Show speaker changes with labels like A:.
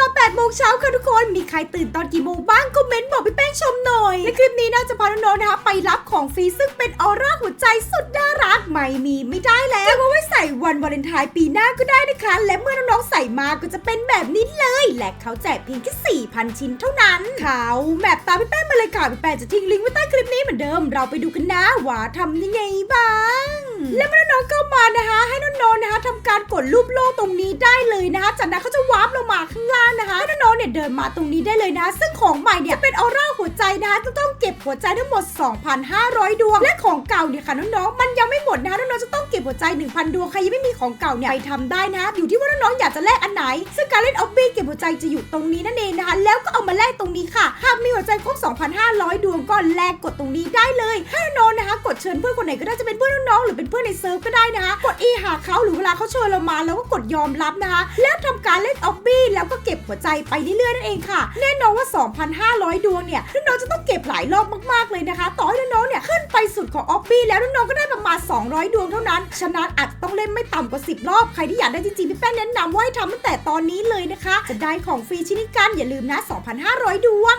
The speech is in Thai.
A: ตอน8โมงเช้าค่ะทุกคน มีใครตื่นตอนกี่โมงบ้างคอมเมนต์บอกพี่แป้งชมหน่อย และคลิปนี้น่าจะพาน้องๆนะคะไปรับของฟรีซึ่งเป็นออร่าหัวใจสุดน่ารักไม่มีไม่ได้แล้วจะมาไว้ใส่วันวาเลนไทน์ปีหน้าก็ได้นะคะ และเมื่อน้องๆใส่มาก็จะเป็นแบบนี้เลย และเขาแจกเพียงแค่4,000 ชิ้นเท่านั้นเขาแบบตามพี่แป้งมาเลยค่ะพี่แป้งจะทิ้งลิงก์ไว้ใต้คลิปนี้เหมือนเดิม เราไปดูกันนะว่าทำยังไงบ้างและเมื่อน้องๆเข้ามานะคะ ให้น้องๆนะคะทำการกดรูปโลกตรงนี้ได้เลยนะคะจากนั้นเขาจะวาร์ป เนี่ยเดินมาตรงนี้ได้เลยนะ ซึ่งของใหม่เนี่ยเป็นออร่าหัวใจนะจะต้องเก็บหัวใจทั้งหมด 2,500 ดวง และของเก่าเนี่ยค่ะน้องๆมันยังไม่หมดนะน้องๆจะต้องเก็บหัวใจ 1,000 ดวงใครยังไม่มีของเก่าเนี่ยไปทำได้นะ อยู่ที่ว่าน้องๆอยากจะแลกอันไหน ซึ่งการเล่นออฟบี้เก็บหัวใจจะอยู่ตรงนี้นั่นเองนะคะแล้วก็เอามาแลกตรงนี้ค่ะหากมีหัวใจครบ 2,500 ดวงก็แลกกดตรงนี้ได้เลยให้น้องๆนะคะ กดเชิญเพื่อนคนไหนก็ได้จะเป็นเพื่อนน้องๆหรือเป็นเพื่อนในเซิร์ฟก็ได้นะคะกดอีหาเขาหรือเวลาเขาเชิญเรามาแล้วก็กดยอมรับนะคะแล้วทำการเล่นออฟบี้แล้วก็เก็บหัวใจไปเรื่อยๆนั่นเองค่ะ แน่นอนว่า 2,500 ดวงเนี่ยน้องจะต้องเก็บหลายรอบมากๆเลยนะคะ ต่อให้น้องเนี่ยขึ้นไปสุดของออฟบี้แล้วน้องก็ได้ประมาณ 200 ดวงเท่านั้น ฉะนั้นอาจต้องเล่นไม่ต่ำกว่า 10 รอบ ใครที่อยากได้จริงๆพี่แป้นแนะนำว่าให้ทำตั้งแต่ตอนนี้เลยนะคะ จะได้ของฟรีชิ้นนี้กันอย่าลืมนะ 2,500 ดวง